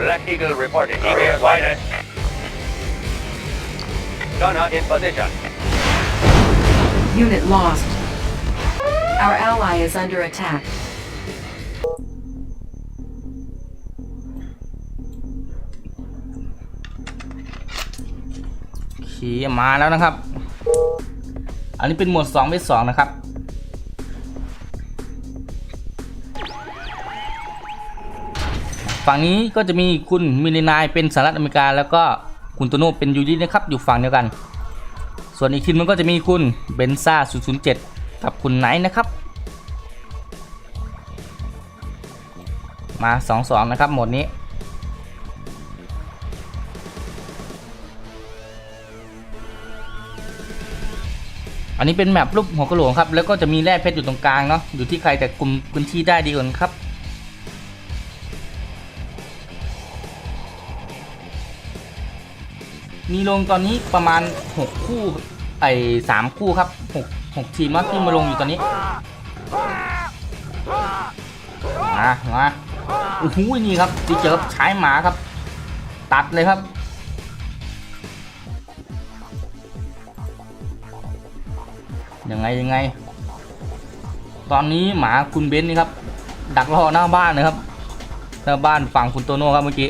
Black Eagle reporting. ETA wider. Gunner in position. Unit lost. Our ally is under attack. ขี่มาแล้วนะครับ อันนี้เป็นหมวด2เวท2นะครับ ฝั่งนี้ก็จะมีคุณมิลินายเป็นสหรัฐอเมริกา แล้วก็คุณโตโน่เป็นยูดีนะครับอยู่ฝั่งเดียวกัน ส่วนอีกทีมมันก็จะมีคุณเบนซ่า007 กับคุณไนท์นะครับ มา 2-2 นะครับหมดนี้อันนี้เป็นแมปรูปหัวกระโหลกครับ แล้วก็จะมีแร่เพชรอยู่ตรงกลางเนาะ อยู่ที่ใครแต่กลุ่มพื้นที่ได้ดีกว่าครับ มีลงตอนนี้ประมาณ 6 คู่ไอ้สามคู่ครับ6 6ทีมเนาที่มาลงอยู่ตอนนี้มามาโอ้โหนี่ครับที่เจอใช้หมาครับ ตัดเลยครับยังไงยังไง ตอนนี้หมาคุณเบนซ์นี่ครับ ดักรอหน้าบ้านนะครับหน้าบ้านฝั่งคุณโตโน่ครับเมื่อกี้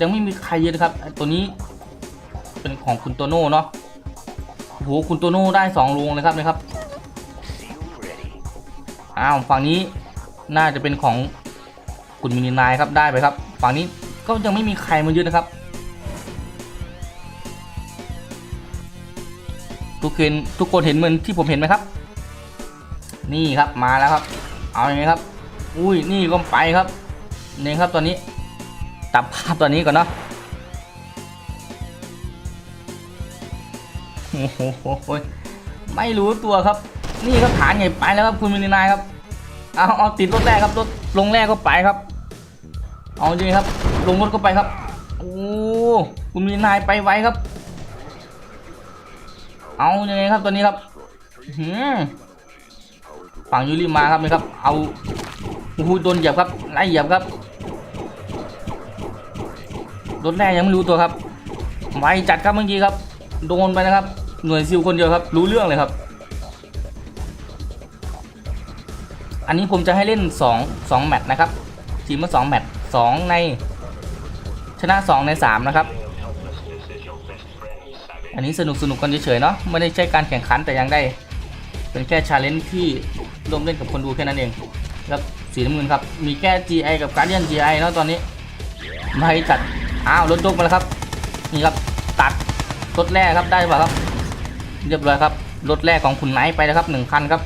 ยังไม่มีใครเยอะนะครับตัวนี้เป็นของคุณโตโน่เนาะโอ้โหคุณโตโน่ได้สองลงเลยครับนะครับอ้าวฝั่งนี้น่าจะเป็นของคุณมินินายครับได้ไปครับ ฝั่งนี้ก็ยังไม่มีใครมายึดนะครับทุกคนทุกคนเห็นเหมือนที่ผมเห็นไหมครับ นี่ครับมาแล้วครับ เอาอย่างไงครับ อุ้ยนี่ก็ไปครับนี่ครับตอนนี้ ตับภาพตอนนี้ก่อนเนาะโอ้โหไม่รู้ตัวครับ นี่ครับฐานใหญ่ไปแล้วครับคุณมินินายครับเอาเอาติดรถแรกครับรถลงแรกก็ไปครับ เอาจริงครับ ลงรถก็ไปครับโอ้คุณมินินายไปไวครับ เอายังไงครับตัวนี้ครับหืมฝั่งยูริมาครับนี่ครับ เอาโอ้โหโดนเหยียบครับไล่เหยียบครับ รถแรกยังไม่รู้ตัวครับไวจัดครับเมื่อกี้ครับ โดนไปนะครับ หน่วยซิลคนเดียวครับ รู้เรื่องเลยครับ อันนี้ผมจะให้เล่น 2 2แมตช์นะครับทีมละ2แมตช์2ในชนะ 2 ใน 3 นะครับ อันนี้สนุกสนุกกันเฉยๆเนาะไม่ได้ใช่การแข่งขันแต่ยังได้ เป็นแค่ชาเลนจ์ที่ร่วมเล่นกับคนดูแค่นั้นเองครับสีน้ำเงินครับ มีแค่ GI กับ Guardian GI เนาะตอนนี้มาให้จัด อ้าวรถยกมาแล้วครับ นี่ครับตัดรถแรกครับได้ป่ะครับ เรียบร้อยครับรถแรกของคุณไนท์ไปแล้วครับหนึ่งคันครับ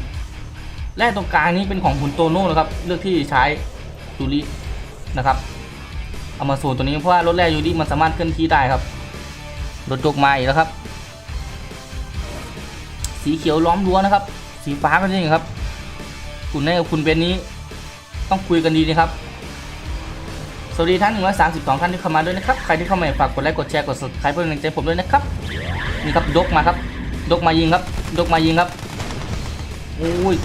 แรกตรงกลางนี้เป็นของคุณโตโน่นะครับ เลือกที่ใช้ยูรินะครับเอามาสูตรตัวนี้เพราะว่ารถแรกยูริมันสามารถเคลื่อนที่ได้ครับรถยกมาอีกแล้วครับ สีเขียวล้อมรั้วนะครับ สีฟ้าก็จริงครับคุณแน่กับคุณเบนนี้ ต้องคุยกันดีนะครับ สวัสดีทั้ง132 ท่านที่เข้ามาด้วยนะครับ ใครที่เข้ามาฝากกดไลค์ กดแชร์ กด subscribe เพื่อเป็นกำลังใจผมด้วยนะครับ นี่ครับยกมาครับยกมายิงครับยกมายิงครับ โอ้ย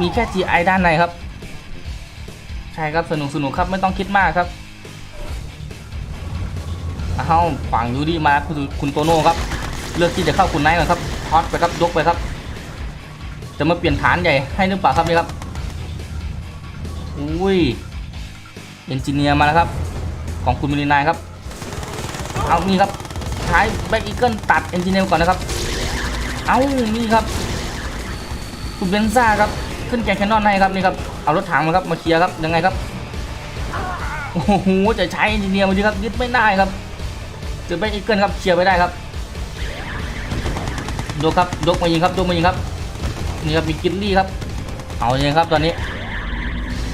มีแค่ GI ด้านในครับ ใช่ครับ สนุกสนุกครับ ไม่ต้องคิดมากครับอ้าวฝั่งยูดีมาคือคุณโตโน่ครับ เลือกที่จะเข้าคุณไนท์ก่อนครับทอดไปครับ ยกไปครับ จะมาเปลี่ยนฐานใหญ่ให้หรือเปล่าครับนี่ครับ อุ้ย เอนจิเนียร์มาแล้วครับ ของคุณมิลินายครับ เอานี่ครับใช้แบ็กอีเกิลตัดเอนจิเนียร์ก่อนนะครับ เอานี่ครับ คุณเบนซ่าครับ ขึ้นแกนแคนนอนให้ครับนี่ครับ เอารถถังมาครับมาเคลียร์ครับยังไงครับ โอ้โหจะใช้เอนจิเนียร์มาดีครับยึดไม่ได้ครับเจอแบ็กอีเกิลครับเคลียร์ไปได้ครับดูครับยกมายิงครับยกมายิงครับนี่ครับมีกินลี่ครับ เอาเลยครับตอนนี้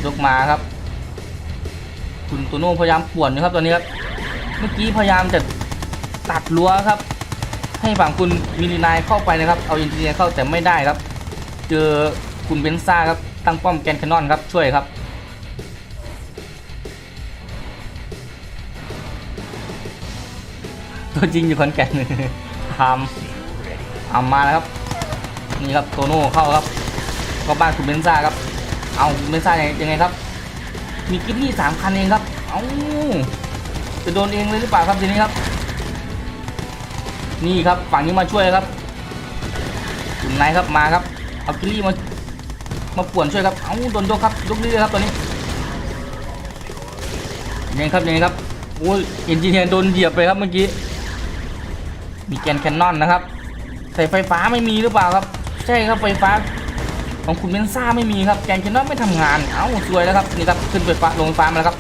ยกมาครับ คุณโตโน่พยายามป่วนนะครับตอนนี้ครับเมื่อกี้พยายามจะตัดรั้วครับ ให้ฝั่งคุณมินินายเข้าไปนะครับ เอาอินเนียเข้าแต่ไม่ได้ครับ เจอคุณเบนซ่าครับตั้งป้อมแกนแคนนอนครับช่วยครับตัวจริงอยู่ขอนแก่นทำเอามาแล้วครับ นี่ครับโตโน่เข้าครับ ก็บ้านคุณเบนซ่าครับ เอาเบนซ่ายังไงครับ มีกิฟนี่สามคันเองครับ เอ้าจะโดนเองเลยหรือเปล่าครับทีนี้ครับ นี่ครับฝั่งนี้มาช่วยครับคุณนายครับมาครับ เอากิลลี่มา มาป่วนช่วยครับ เอ้าโดนยกครับยกเรื่อยครับตัวนี้ยังไงครับยังไงครับโอ้ยเอนจิเนียร์โดนเหยียบไปครับเมื่อกี้ มีแกนแคนนอนนะครับ ใส่ไฟฟ้าไม่มีหรือเปล่าครับ ใช่ครับไฟฟ้า ของคุณเบนซ่าไม่มีครับแกนแคนนอนไม่ทำงาน เอ้าสวยแล้วครับนี่ครับขึ้นไฟฟ้าลงไฟฟ้ามาแล้วครับ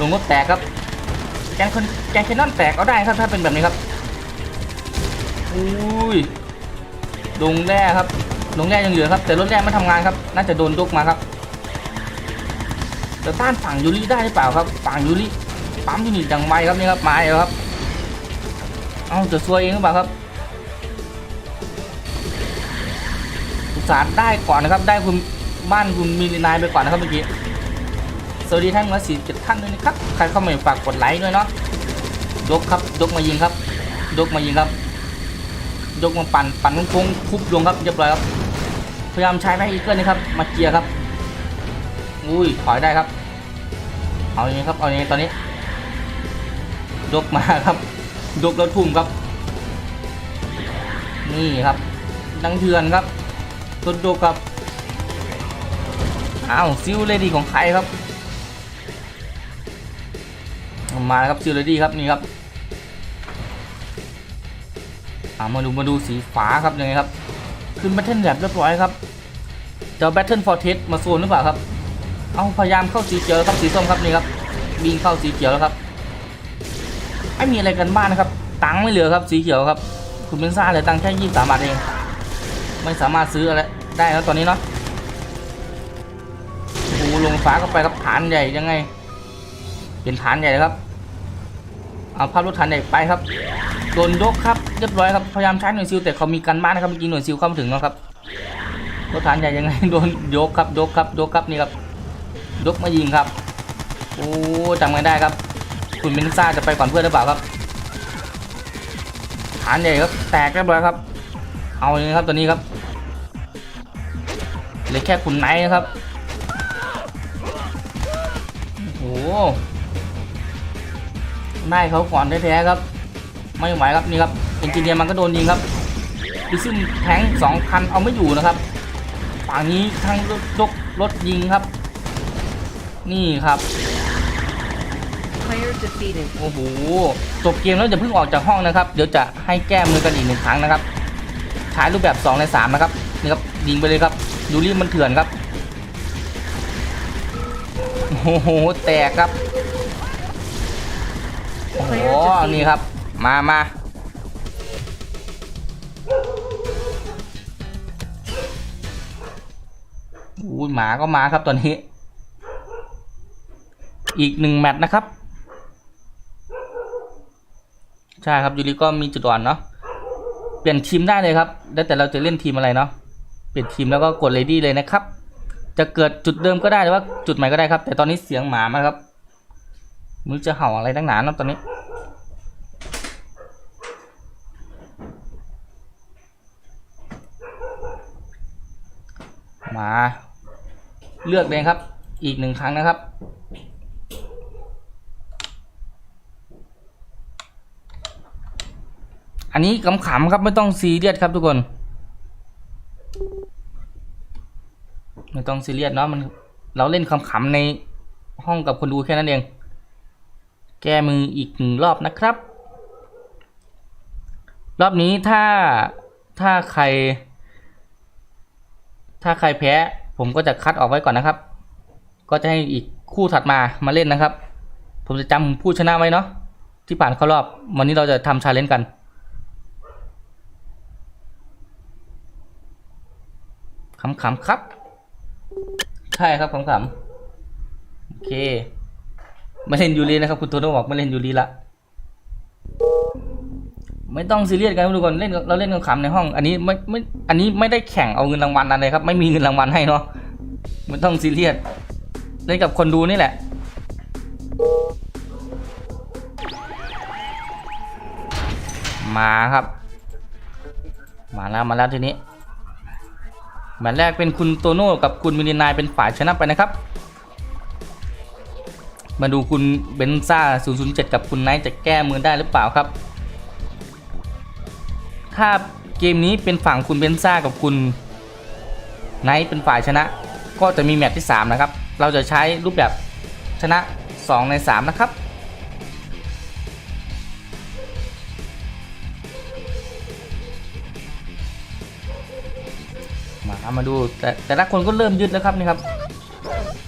ลงรถแตกครับแกนคนแกนแคนนอนแตกเอาได้ครับถ้าเป็นแบบนี้ครับอุ้ยลงแร่ครับลงแร่ยังเหลือครับ แต่รถแร่ไม่ทำงานครับ น่าจะโดนยกมาครับจะต้านฝั่งยูริได้หรือเปล่าครับฝั่งยูริปั๊มยูนิตอย่างไวครับนี่ครับมาแล้วครับ เอ้าจะซวยเองหรือเปล่าครับ สาห์ได้ก่อนนะครับ ได้คุณบ้านคุณมีนายไปก่อนนะครับเมื่อกี้ สวัสดีท่านมาสี่เจ็ดท่านด้วยนะครับ ใครเข้ามาฝากกดไลค์ด้วยเนาะ ยกครับ ยกมายิงครับ ยกมายิงครับ ยกมาปั่น ปั่นโค้งๆทุบลงครับเรียบร้อยครับ พยายามใช้แม่อีเกิลนะครับ มาเกียร์ครับ อุ้ย ถอยได้ครับ เอาอย่างนี้ครับ เอาอย่างนี้ตอนนี้ ยกมาครับ ยกแล้วทุ่มครับ นี่ครับดังเถื่อนครับ ต้นโดกครับอ้าวซิลเลดี้ของใครครับ มาครับซิลเลดี้ครับนี่ครับอามาดูมาดูสีฟ้าครับยังไงครับ ขึ้นแบทเทิลแบบเรียบร้อยครับจะเอาแบทเทิลฟอร์เทสมาโซนหรือเปล่าครับ เอาพยายามเข้าสีเขียวครับสีส้มครับนี่ครับวิ่งเข้าสีเขียวแล้วครับไม่มีอะไรกันบ้านนะครับ ตังค์ไม่เหลือครับสีเขียวครับ คุณเป็นซ่าเหลือตังค์แค่ยี่สิบสามบาทเอง ไม่สามารถซื้ออะไร ได้แล้วตอนนี้เนาะโอ้ลงฟ้าเข้าไปครับฐานใหญ่ยังไง เป็นฐานใหญ่เลยครับ เอาภาพรถฐานใหญ่ไปครับโดนยกครับเรียบร้อยครับพยายามใช้หน่วยซิลแต่เขามีกันบ้านนะครับเมื่อกี้หน่วยซิลเข้ามาถึงแล้วครับรถฐานใหญ่ยังไงโดนยกครับยกครับยกครับนี่ครับยกมายิงครับโอ้จำกันได้ครับ คุณเมนซ่าจะไปก่อนเพื่อนหรือเปล่าครับฐานใหญ่ครับแตกเรียบร้อยครับ เอาอย่างนี้ครับตัวนี้ครับ เหลือแค่คุณไนท์นะครับ โอ้โหได้เขาก่อนแท้ๆครับ ไม่ไหวครับนี่ครับเอนจิเนียร์มันก็โดนยิงครับดิซึ่งแทงสองคันเอาไม่อยู่นะครับฝั่งนี้ทั้งรถยกรถยิงครับ นี่ครับ Player defeated. โอ้โหจบเกมแล้วอย่าเพิ่งออกจากห้องนะครับ เดี๋ยวจะให้แก้มือกันอีกหนึ่งครั้งนะครับใช้รูปแบบ2ใน3นะครับนี่ครับยิงไปเลยครับ ดูรีมันเถื่อนครับโอ้โหแตกครับโอ้โหนี่ครับ มามาอุ้ยหมาก็มาครับตอนนี้ อีกหนึ่งแมตช์นะครับ ใช่ครับยูริก็มีจุดอ่อนเนาะเปลี่ยนทีมได้เลยครับ แล้วแต่เราจะเล่นทีมอะไรเนาะ ปลี่ยนทีมแล้วก็กดเลดี้เลยนะครับ จะเกิดจุดเดิมก็ได้หรือว่าจุดใหม่ก็ได้ครับ แต่ตอนนี้เสียงหมามาครับมึงจะเห่าอะไรตั้งนานนะตอนนี้มาเลือกเลยครับ อีกหนึ่งครั้งนะครับ อันนี้ขำๆครับไม่ต้องซีเรียสครับทุกคน ไม่ ต้องซีเรียสเนาะมันเราเล่นขำๆในห้องกับคนดูแค่นั้นเอง แก้มืออีกหนึ่งรอบนะครับ รอบนี้ถ้าถ้าใคร ถ้าใครแพ้ ผมก็จะคัดออกไว้ก่อนนะครับ ก็จะให้อีกคู่ถัดมามาเล่นนะครับ ผมจะจำผู้ชนะไว้เนาะที่ผ่านเข้ารอบ วันนี้เราจะทำชาเลนจ์กันขำๆครับ ใช่ครับขำๆโอเคม่เล่นยูรีนะครับ คุณโทโน่บอกม่เล่นยูรีละไม่ต้องซีเรียสกันทุกคนเล่นเราเล่นขำๆในห้อง อันนี้ไม่ไม่อันนี้ไม่ได้แข่งเอาเงินรางวัลอะไรครับ ไม่มีเงินรางวัลให้เนาะไม่ต้องซีเรียสเล่นกับคนดูนี่แหละมาครับ มาแล้วมาแล้วทีนี้ แมตช์แรกเป็นคุณโตโน่กับคุณมิลินายเป็นฝ่ายชนะไปนะครับ มาดูคุณเบนซ่า 007 กับคุณไนท์จะแก้มือได้หรือเปล่าครับ ถ้าเกมนี้เป็นฝั่งคุณเบนซ่ากับคุณไนท์เป็นฝ่ายชนะ ก็จะมีแมตช์ที่ 3 นะครับ เราจะใช้รูปแบบชนะ 2 ใน 3 นะครับ มาดู แต่แต่ละคนก็เริ่มยึดแล้วครับนี่ครับ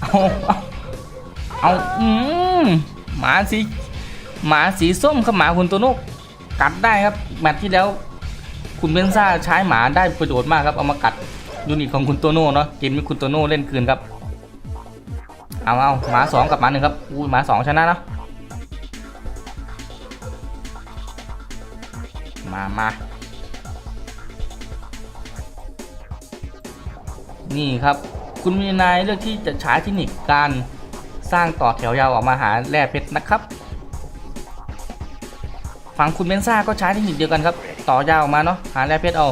เอาเอาเอาอืมหมาสีหมาสีส้มครับหมาคุณโตโน่กัดได้ครับแมตช์ที่แล้ว คุณเบนซ่าใช้หมาได้ประโยชน์มากครับเอามากัดยูนิตของคุณโตโน่เนาะเกมนี้คุณโตโน่เล่นคืนครับเอาเอาหมาสองกับหมาหนึ่งครับอุ้หมาสองชนะเนาะมามา นี่ครับ คุณมีนายเลือกที่จะใช้เทคนิคการสร้างต่อแถวยาวออกมาหาแร่เพชรนะครับ ฝั่งคุณเบนซ่าก็ใช้เทคนิคเดียวกันครับ ต่อยาวออกมาเนาะหาแร่เพชรเอา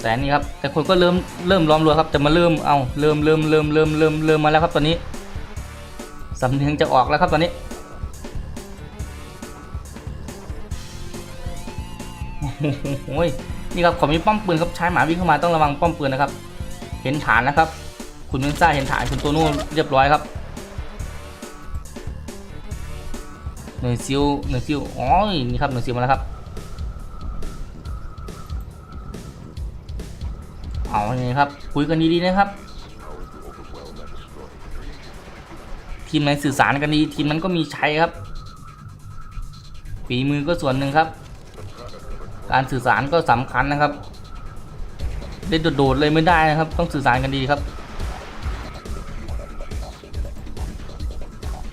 แต่นี่ครับแต่คนก็เริ่มเริ่มล้อมรัวครับจะมาเริ่มเอาเริ่มเริ่มเริ่มเริ่มเริ่มเริ่มมาแล้วครับตอนนี้สำเนียงจะออกแล้วครับตอนนี้โอ้ย นี่ครับขอมีป้อมปืนครับใช้หมาวิ่งเข้ามาต้องระวังป้อมปืนนะครับ เห็นฐานนะครับ คุณเวนซ่าเห็นฐานคุณโตโน่เรียบร้อยครับหน่วยซิลหน่วยซิลอ๋อนี่ครับหน่วยซิลมาแล้วครับเอาอย่างนี้ครับคุยกันดีๆนะครับ ทีมไหนสื่อสารกันดีทีมนั้นก็มีใชัยครับฝีมือก็ส่วนหนึ่งครับ การสื่อสารก็สำคัญนะครับเล่นโดดๆเลยไม่ได้นะครับ ต้องสื่อสารกันดีครับ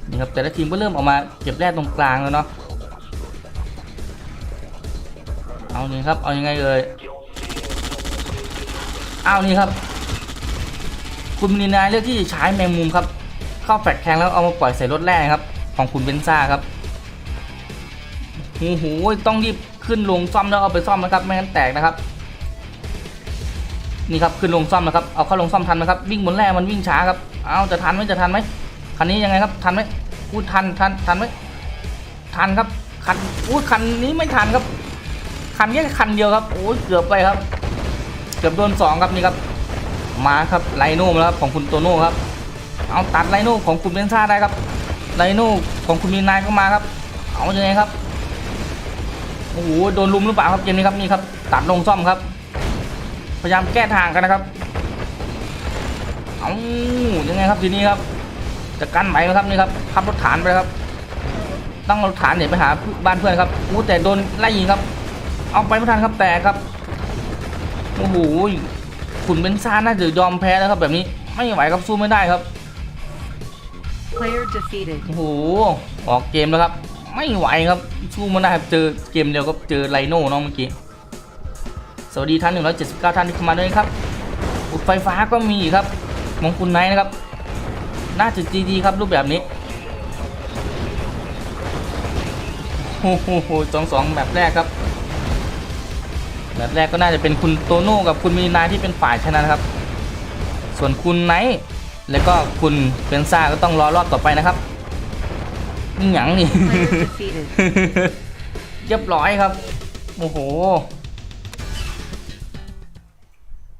นี่ครับแต่ละทีมก็เริ่มออกมาเก็บแร่ตรงกลางแล้วเนาะเอานี่ครับเอายังไงเอ่ยเอานี่ครับ คุณมินายเลือกที่ใช้แมงมุมครับ เข้าแฟกแทงแล้วเอามาปล่อยใส่รถแร่ครับ ของคุณเบนซ่าครับโอ้โหต้องรีบ ขึ้นลงซ่อมแล้วเอาไปซ่อมนะครับไม่งั้นแตกนะครับ นี่ครับขึ้นลงซ่อมนะครับเอาเข้าลงซ่อมทันไหมครับวิ่งบนแร่มันวิ่งช้าครับเอาจะทันไหมจะทันไหมคันนี้ยังไงครับทันไหมพูดทันทันทันไหมทันครับคันอู้คันนี้ไม่ทันครับ คันแค่คันเดียวครับโอ้ยเกือบไปครับ เกือบโดนสองครับนี่ครับมาครับไลโน่มาแล้วครับของคุณโตโน่ครับ เอาตัดไลโน่ของคุณเบนซ่าได้ครับไลโน่ของคุณมีนายก็มาครับ เอายังไงครับ อ้โหโดนลุมหรือเปล่าครับเกมนี้ครับนี่ครับตัดลงซ่อมครับ พยายามแก้ทางกันนะครับเอายังไงครับทีนี้ครับจะกันไหวไหมครับนี่ครับขับรถฐานไปครับต้องเอารถฐานเนี่ยไปหาบ้านเพื่อนครับอู้แต่โดนไล่ยิงครับ เอาไปไม่ทันครับแต่ครับโอ้โหขุนเบนซ่าน่าจะยอมแพ้แล้วครับแบบนี้ไม่ไหวครับสู้ไม่ได้ครับ Player defeated. โอ้โหออกเกมแล้วครับ ไม่ไหวครับสู้มันได้ครับเจอเกมเดียวก็เจอไลโน่เน้องเมื่อกี้สวัสดีท่าน179 ท่านที่เข้ามาด้วยครับอุดไฟฟ้าก็มีครับมองคุณไนท์นะครับน่าจะดีๆครับรูปแบบนี้โอ้โหสองสองแบบแรกครับแบบแรกก็น่าจะเป็นคุณโตโน่กับคุณมีนายที่เป็นฝ่ายชนะนะครับ ส่วนคุณไนท์แล้วก็คุณเฟนซ่าก็ต้องรอรอบต่อไปนะครับ นี่หยังนี่ Player defeated. เรียบร้อยครับ โอ้โห